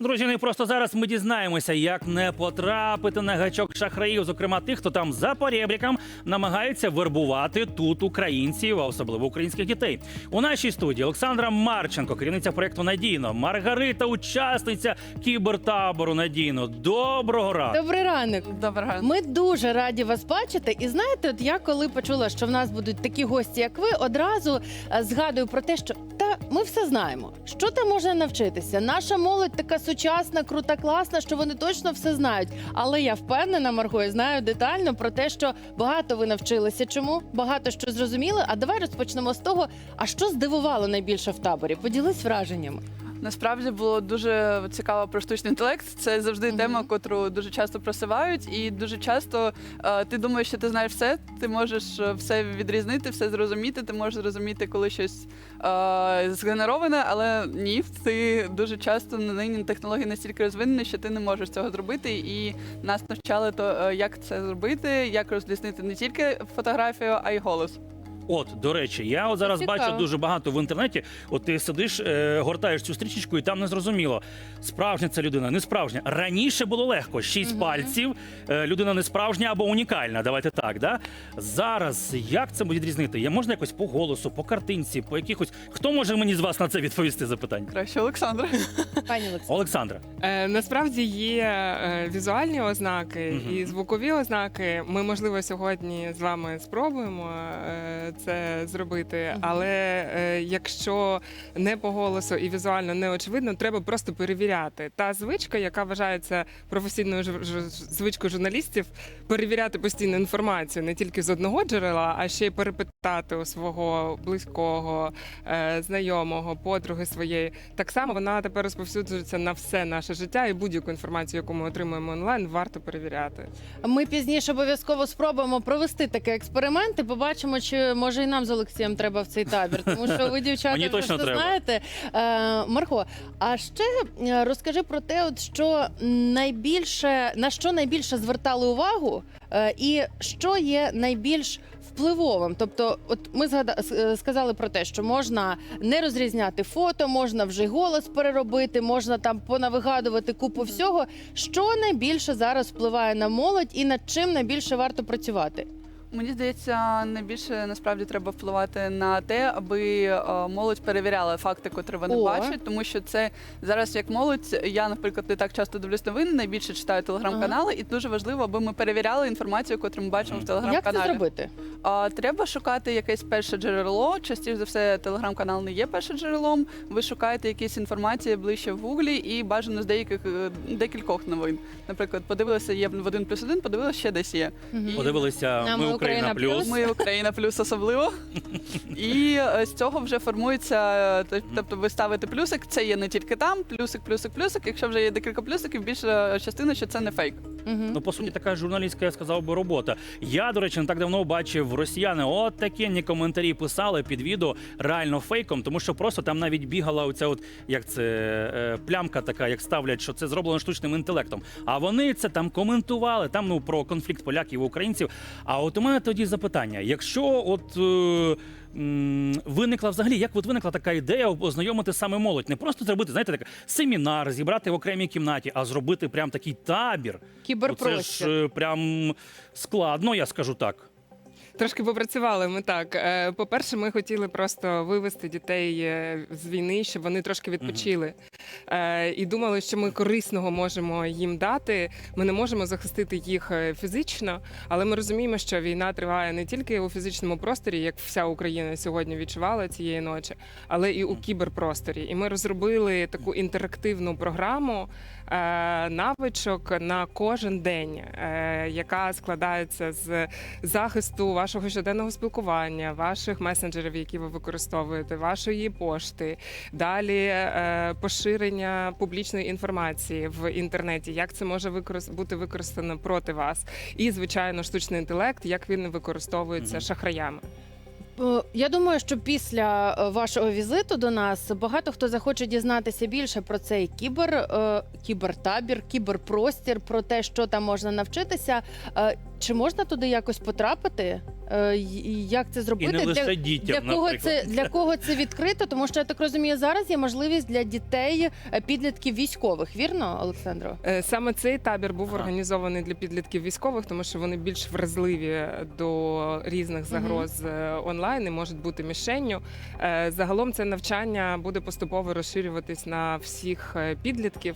Друзі, ну і просто зараз ми дізнаємося, як не потрапити на гачок шахраїв, зокрема тих, хто там за поребріком намагається вербувати тут українців, а особливо українських дітей. У нашій студії Олександра Марченко, керівниця проєкту Надійно, Маргарита, учасниця кібертабору Надійно. Доброго ранку. Добрий ранок. Доброго. Ми дуже раді вас бачити. І знаєте, от я коли почула, що в нас будуть такі гості, як ви, одразу е, згадую про те, що та ми все знаємо. Що там можна навчитися? Наша молодь така сучасна, крута, класна, що вони точно все знають. Але я впевнена, Марго, і знаю детально про те, що багато ви навчилися. Чому багато що зрозуміли? А давай розпочнемо з того, а що здивувало найбільше в таборі? Поділись враженнями. Насправді було дуже цікаво про штучний інтелект. Це завжди тема, котру дуже часто просувають, і дуже часто е, ти думаєш, що ти знаєш все. Ти можеш е, все відрізнити, все зрозуміти. Ти можеш зрозуміти, коли щось е, згенероване, але ні, ти дуже часто нині технології настільки розвинені, що ти не можеш цього зробити. І нас навчали то, е, як це зробити, як розліснити не тільки фотографію, а й голос. От, до речі, я от зараз Цікаво. бачу дуже багато в інтернеті. От ти сидиш, е, гортаєш цю стрічечку, і там не зрозуміло, справжня ця людина, не справжня. Раніше було легко, шість Мгм. пальців, е, людина не справжня або унікальна. Давайте так. Да? Зараз як це відрізнити? Я можна якось по голосу, по картинці, по якихось. Хто може мені з вас на це відповісти запитання? Краще Олександра. Пані Олександр. Олександра. Е, насправді є е, візуальні ознаки Мгм. і звукові ознаки. Ми, можливо, сьогодні з вами спробуємо е, це зробити. Але е, якщо не по голосу і візуально не очевидно, треба просто перевіряти. Та звичка, яка вважається професійною ж- ж- звичкою журналістів, перевіряти постійну інформацію не тільки з одного джерела, а ще й перепитати у свого близького, е, знайомого, подруги своєї. Так само вона тепер розповсюджується на все наше життя і будь-яку інформацію, яку ми отримуємо онлайн, варто перевіряти. Ми пізніше обов'язково спробуємо провести такий експеримент і побачимо, чи може і нам з Олексієм треба в цей табір. Тому що ви, дівчата, Мені вже точно все треба. знаєте. Е, Марго, а ще е, розкажи про те, от що найбільше на що найбільше звертали увагу, е, і що є найбільш впливовим. Тобто, от ми згада- с- е, сказали про те, що можна не розрізняти фото, можна вже й голос переробити, можна там понавигадувати купу всього. Що найбільше зараз впливає на молодь і над чим найбільше варто працювати? Мені здається, найбільше насправді треба впливати на те, аби е, молодь перевіряла факти, котрі вони О. бачать, тому що це зараз як молодь. Я, наприклад, не так часто дивлюсь новини, найбільше читаю телеграм-канали, і дуже важливо, аби ми перевіряли інформацію, котру ми бачимо в телеграм-каналі. Як це зробити? Треба шукати якесь перше джерело. Частіше за все, телеграм-канал не є першим джерелом. Ви шукаєте якісь інформації ближче в гуглі і бажано з деяких е, декількох новин. Наприклад, подивилися є в один плюс один, подивилися ще десь є. Мгм. Подивилися ми Україна плюс. Ми Україна плюс особливо. І е, з цього вже формується. Тобто ви ставите плюсик, це є не тільки там, плюсик, плюсик, плюсик. Якщо вже є декілька плюсиків, більша частина, що це не фейк. Мгм. Ну, по суті, така журналістська, я сказав би, робота. Я, до речі, не так давно бачив росіяни. От такі коментарі писали під відео реально фейком, тому що просто там навіть бігала оця, от як це е, плямка така, як ставлять, що це зроблено штучним інтелектом. А вони це там коментували, там ну про конфлікт поляків і українців. А от у мене тоді запитання: якщо от. Е, Виникла взагалі, як от виникла така ідея ознайомити саме молодь, не просто зробити, знаєте, так семінар, зібрати в окремій кімнаті, а зробити прям такий табір. Кіберпростір. Це ж е, прям складно, я скажу так. Трошки попрацювали ми так. Е, По-перше, ми хотіли просто вивести дітей е, з війни, щоб вони трошки відпочили. Е, І думали, що ми корисного можемо їм дати. Ми не можемо захистити їх фізично, але ми розуміємо, що війна триває не тільки у фізичному просторі, як вся Україна сьогодні відчувала цієї ночі, але і у кіберпросторі. І ми розробили таку інтерактивну програму навичок на кожен день, е, яка складається з захисту вашого щоденного спілкування, ваших месенджерів, які ви використовуєте, вашої пошти, далі е, поширення публічної інформації в інтернеті, як це може бути використано проти вас, і звичайно, штучний інтелект, як він використовується шахраями. Е, Я думаю, що після е, вашого візиту до нас багато хто захоче дізнатися більше про цей кібер, е, кібертабір, кіберпростір, про те, що там можна навчитися. Чи можна туди якось потрапити? Е, і як це І зробити? не лише для, дітям, для кого наприклад. це для кого це відкрито? Тому що я так розумію, зараз є можливість для дітей е, підлітків військових. Вірно, Олександро? Е, Саме цей табір був Ага. організований для підлітків військових, тому що вони більш вразливі до різних загроз е, онлайн і можуть бути мішенню. Е, Загалом це навчання буде поступово розширюватись на всіх е, підлітків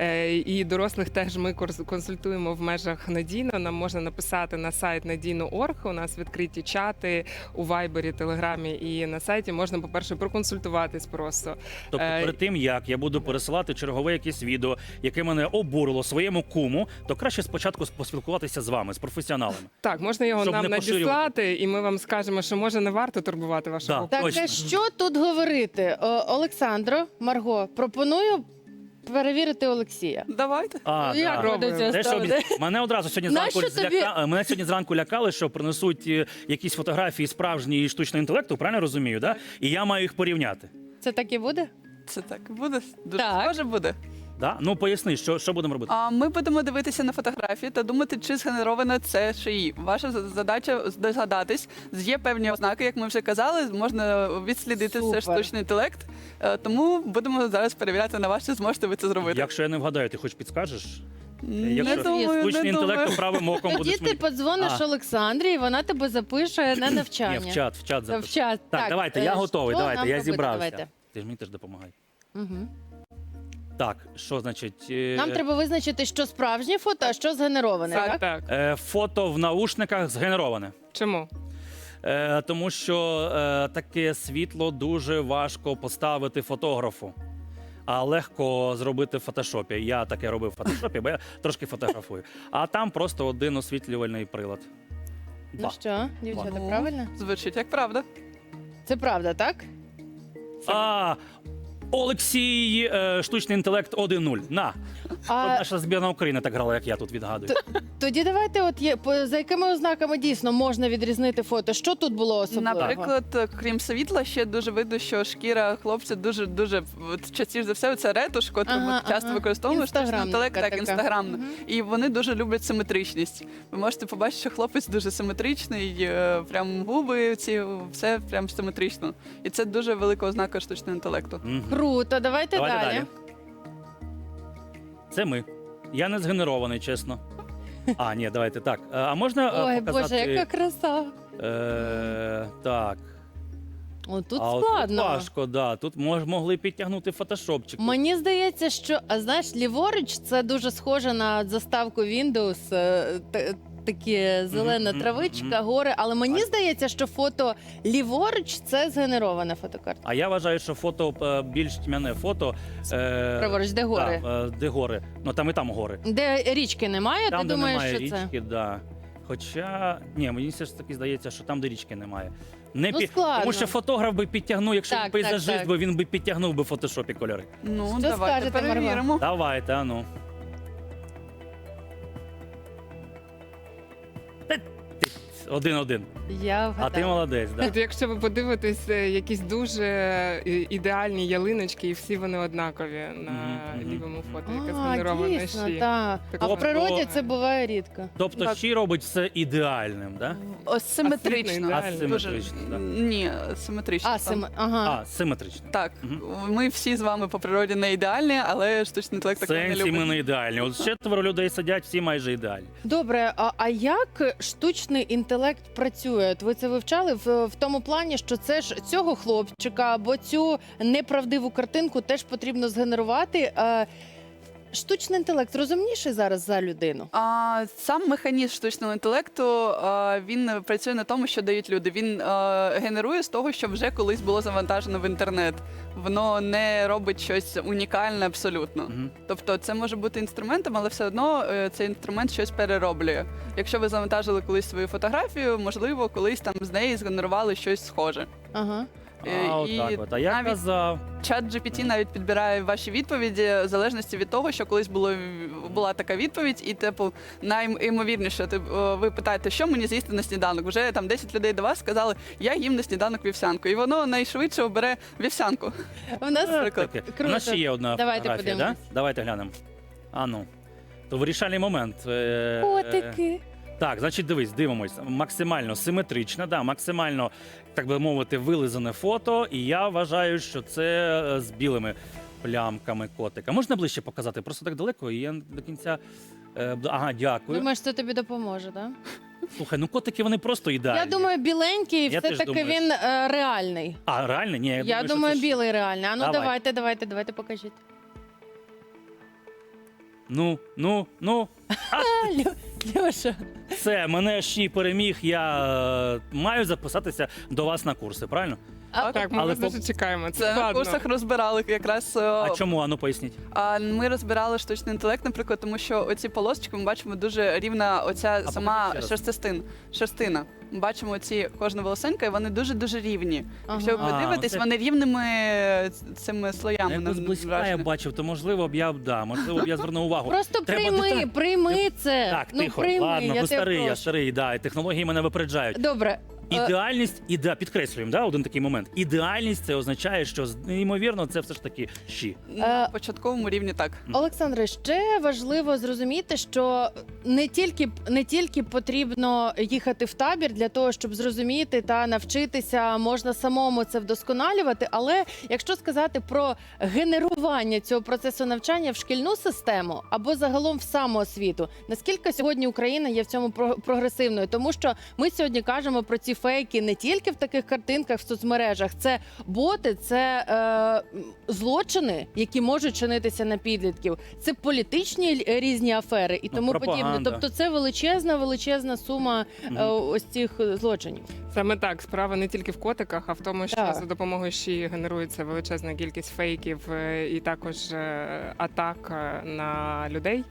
Е, і дорослих. Теж ми корс- консультуємо в межах надійно. Нам можна написати на сайт надійно.орг. У нас відкриті чати у Вайбері, Телеграмі і на сайті можна, по-перше, проконсультуватись просто. Тобто, Е, перед тим як я буду пересилати чергове якесь відео, яке мене обурило своєму куму, то краще спочатку поспілкуватися з вами, з професіоналами. Так, можна його Щоб нам не надіслати, і ми вам скажемо, що може не варто турбувати вашого Да. Так, Точно. а що тут говорити? О, Олександро, Марго, пропоную перевірити Олексія. Давайте. А, як да. ви до цього Те, що ставите? обі- мене одразу сьогодні Нащо зранку тобі- зляка... мене сьогодні зранку лякали, що принесуть е, якісь фотографії справжньої штучного інтелекту, правильно розумію, да? І я маю їх порівняти. Це так і буде? Це так і буде. Дуже Так. схоже буде. Да? Ну поясни, що, що будемо робити? А ми будемо дивитися на фотографії та думати, чи згенеровано це шиї. Ваша задача здогадатись. Є певні ознаки, як ми вже казали, можна відслідити Супер. це штучний інтелект. Е, Тому будемо зараз перевіряти на вас, чи зможете ви це зробити. Якщо я не вгадаю, ти хоч підскажеш? Не Якщо думаю, штучний не інтелект думаю. правим оком Тоді будеш ти мені... подзвониш А. Олександрі, і вона тебе запише на навчання. Ні, в чат, в чат В чат. Так, давайте, я е, готовий. що Давайте, нам я робити? зібрався. Давайте. Ти ж мені теж допомагай. Угу. Так, що значить? е, Нам треба визначити, що справжнє фото, а що згенероване. Так, Так? так. е, фото в наушниках згенероване. Чому? Е, тому що е, таке світло дуже важко поставити фотографу. А легко зробити в фотошопі. Я таке робив в фотошопі, бо я трошки фотографую. А там просто один освітлювальний прилад. Ну що, дівчата, Ну, правильно? Звучить як правда. Це правда, так? А, Олексій, е, штучний інтелект 1-0. На. Щоб А наша збірна України так грала, як я тут відгадую. тоді давайте, от є по за якими ознаками дійсно можна відрізнити фото? Що тут було особливого? Наприклад, крім світла, ще дуже видно, що шкіра хлопця дуже дуже от, частіше за все це ретуш, котру Ага, часто ага. використовуємо штучний Інстаграмна інтелект, така так така. інстаграмно. І вони дуже люблять симетричність. Ви можете побачити, що хлопець дуже симетричний, е, прям губи ці все прям симетрично. І це дуже велика ознака штучного інтелекту. Мгм. Круто, давайте, Давайте далі. далі. Це ми. Я не згенерований, чесно. А, ні, давайте так. Е, А можна е, Ой, показати... Боже, яка краса. Е, так. О, тут а от складно. Тут важко, да. Тут мож, могли підтягнути фотошопчик. Мені здається, що а знаєш, ліворуч це дуже схоже на заставку Windows. е, т- Такі зелена травичка, гори. Але мені здається, що фото ліворуч це згенерована фотокарта. А я вважаю, що фото е, більш тьмяне фото. Е, Праворуч, де гори? Да, е, де гори. Ну там і там гори. Де річки немає, Там, ти де думаєш, немає що це? річки, да. Хоча ні, мені все ж таки здається, що там, де річки немає. Не Ну, пі- складно. Тому що фотограф би підтягнув, якщо Так, пейзажист, так, так. би він би підтягнув би в фотошопі кольори. Ну, Що давайте скажете, Марго? перевіримо. Давайте, а ну. Один-один. Я А ти молодець, да. От якщо ви подивитесь, е, якісь дуже е, ідеальні ялиночки, і всі вони однакові на Мгм, мгм. лівому фото, яке А, згенероване дійсно, ще. так. Так А в природі це буває рідко. Тобто Так. щі робить все ідеальним, да? Асиметрично, асиметрично, так. Ні, симетрично. А, сим... ага. А, симетрично. Так, ми всі з вами по природі не ідеальні, але штучний інтелект В такого не сенсі ми не ідеальні. От четверо людей сидять, всі майже ідеальні. Добре, а, а як штучний інтелект працює? От ви це вивчали в, в тому плані, що це ж цього хлопчика або цю неправдиву картинку теж потрібно згенерувати. А, штучний інтелект розумніший зараз за людину. А, сам механізм штучного інтелекту а, він працює на тому, що дають люди. Він а, генерує з того, що вже колись було завантажено в інтернет. Воно не робить щось унікальне абсолютно. Мгм. Тобто, це може бути інструментом, але все одно е, цей інструмент щось перероблює. Якщо ви завантажили колись свою фотографію, можливо, колись там з неї згенерували щось схоже. Ага. Е, А, і отак от. А я навіть- казав, Чат GPT навіть підбирає ваші відповіді в залежності від того, що колись було була така відповідь, і типу найімовірніше, ти ви питаєте, що мені з'їсти на сніданок. Вже там 10 людей до вас сказали, я їм на сніданок вівсянку, і воно найшвидше обере вівсянку. У нас Наприклад. таке. у нас ще є одна Давайте фотографія, да? подивимось. Давайте глянемо. А ну. То вирішальний момент. Е, котики. Так, значить, дивись, дивимось. Максимально симетричне, да, максимально, так би мовити, вилизане фото. І я вважаю, що це е, з білими плямками котика. Можна ближче показати? Просто так далеко, і я до кінця. е, б- Ага, дякую. Думаєш, це тобі допоможе, так? Слухай, ну котики вони просто ідеальні. Я думаю, біленький, Я теж все-таки думаю, він е, реальний. А, реально? Ні, я, Я що думаю, це ж- білий реальний. А ну Давай. давайте, давайте, давайте покажіть. Ну, ну, ну. Лю- Льоша. Все, мене ще переміг. Я е, маю записатися до вас на курси, правильно? А, Так, ми Але вас по- дуже чекаємо. Це, Це на складно. курсах розбирали якраз. е, А чому? Ану, поясніть. А ми розбирали штучний інтелект, наприклад, тому що оці полосочки ми бачимо дуже рівна оця А сама покажіть ще раз. шерстистин, шерстина. Ми бачимо оці кожна волосинка, і вони дуже дуже рівні. Ага. Якщо ви А, дивитесь, оце- вони рівними цими слоями. Якби нам зблизька я вражені. бачив, то можливо б я б да, можливо б я звернув увагу. Просто Треба прийми, деталь- прийми це. Так, ну, тихо, прийми, ладно, я ну тебе старий, я прошу. старий, да, і технології мене випереджають. Добре. е, Ідеальність, іде, підкреслюємо, да, один такий момент. Ідеальність це означає, що неймовірно, це все ж таки щі. На Е, початковому рівні так. Олександре, ще важливо зрозуміти, що не тільки не тільки потрібно їхати в табір для того, щоб зрозуміти та навчитися, можна самому це вдосконалювати. Але якщо сказати про генерування цього процесу навчання в шкільну систему або загалом в самоосвіту, наскільки сьогодні Україна є в цьому про- прогресивною, тому що ми сьогодні кажемо про ці фейки не тільки в таких картинках в соцмережах, це боти, це е, злочини, які можуть чинитися на підлітків. Це політичні різні афери і Ну, тому подібне. Тобто, це величезна, величезна сума е, ось цих е, злочинів. Саме так, справа не тільки в котиках, а в тому, що Так. за допомогою щі генерується величезна кількість фейків е, і також е, атак е, на людей.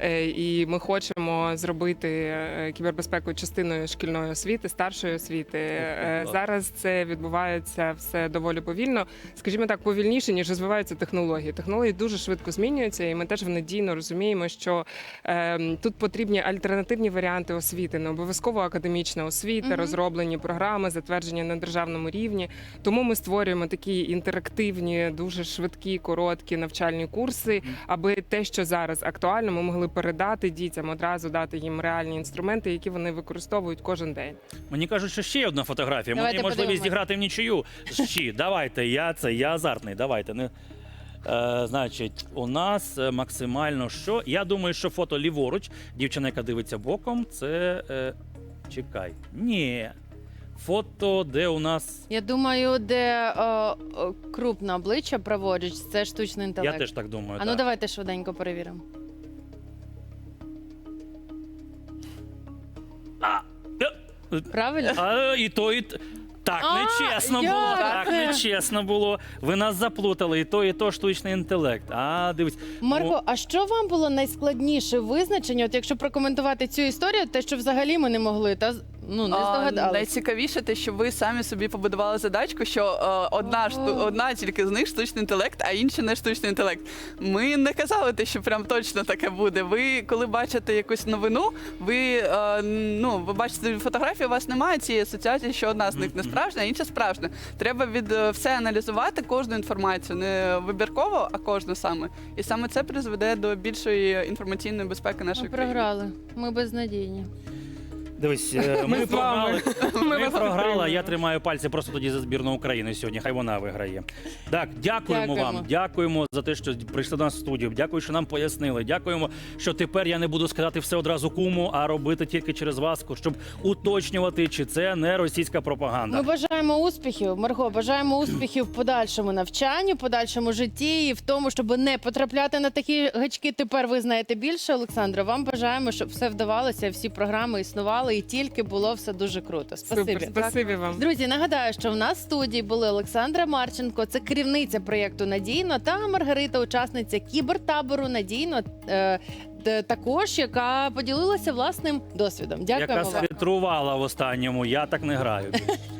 Е, І ми хочемо зробити е, кібербезпеку частиною шкільної освіти, старшої освіти. Е, Зараз це відбувається все доволі повільно. Скажімо так, повільніше ніж розвиваються технології. Технології дуже швидко змінюються, і ми теж надійно розуміємо, що е, тут потрібні альтернативні варіанти освіти, не обов'язково академічна освіта, розроблені програми, затверджені на державному рівні. Тому ми створюємо такі інтерактивні, дуже швидкі, короткі навчальні курси, аби те, що зараз актуально, ми могли передати дітям, одразу дати їм реальні інструменти, які вони використовують кожен день. Мені кажуть, що ще одна фотографія. Давайте Мені можливість подивимось. зіграти в нічию. Щі, давайте, я це, я азартний, давайте. Не. Е, значить, у нас е, максимально що? Я думаю, що фото ліворуч, дівчина, яка дивиться боком, це. Е, чекай. Ні. Фото, де у нас. Я думаю, де е, е, крупне обличчя праворуч, це штучний інтелект. Я теж так думаю. А ну так. давайте швиденько перевіримо. Правильно? а, і то, і т- Так, А, нечесно як було, так, це? нечесно було. Ви нас заплутали, і то, і то штучний інтелект. А, дивись. Марко. а що вам було найскладніше визначення? От якщо прокоментувати цю історію, те, що взагалі ми не могли, та з- ну не А, здогадалися. найцікавіше те, що ви самі собі побудували задачку, що е, одна шту, одна тільки з них штучний інтелект, а інша не штучний інтелект. Ми не казали те, що прям точно таке буде. Ви коли бачите якусь новину, ви е, ну ви бачите фотографію, у вас немає цієї асоціації, що одна з них не справжня, а інша справжня. Треба від е, все аналізувати кожну інформацію, не вибірково, а кожну саме. І саме це призведе до більшої інформаційної безпеки нашої Ми країни. програли. Ми безнадійні. Дивись, е, ми, Ми з програли. Ми, вас програли. Я тримаю пальці просто тоді за збірну України сьогодні. Хай вона виграє. Так, дякуємо, Дякуємо. вам. Дякуємо за те, що прийшли до нас в студію. Дякую, що нам пояснили. Дякуємо, що тепер я не буду сказати все одразу куму, а робити тільки через вас, щоб уточнювати, чи це не російська пропаганда. Ми бажаємо успіхів, Марго, бажаємо успіхів в подальшому навчанні, в подальшому житті і в тому, щоб не потрапляти на такі гачки. Тепер ви знаєте більше, Олександра. Вам бажаємо, щоб все вдавалося, всі програми існували і тільки було все дуже круто. Спасибі. Супер, спасибі вам. Друзі, нагадаю, що в нас в студії були Олександра Марченко, це керівниця проєкту Надійно та Маргарита, учасниця кібертабору Надійно. е, Також яка поділилася власним досвідом. Дякуємо Яка вам. світрувала в останньому, я так не граю.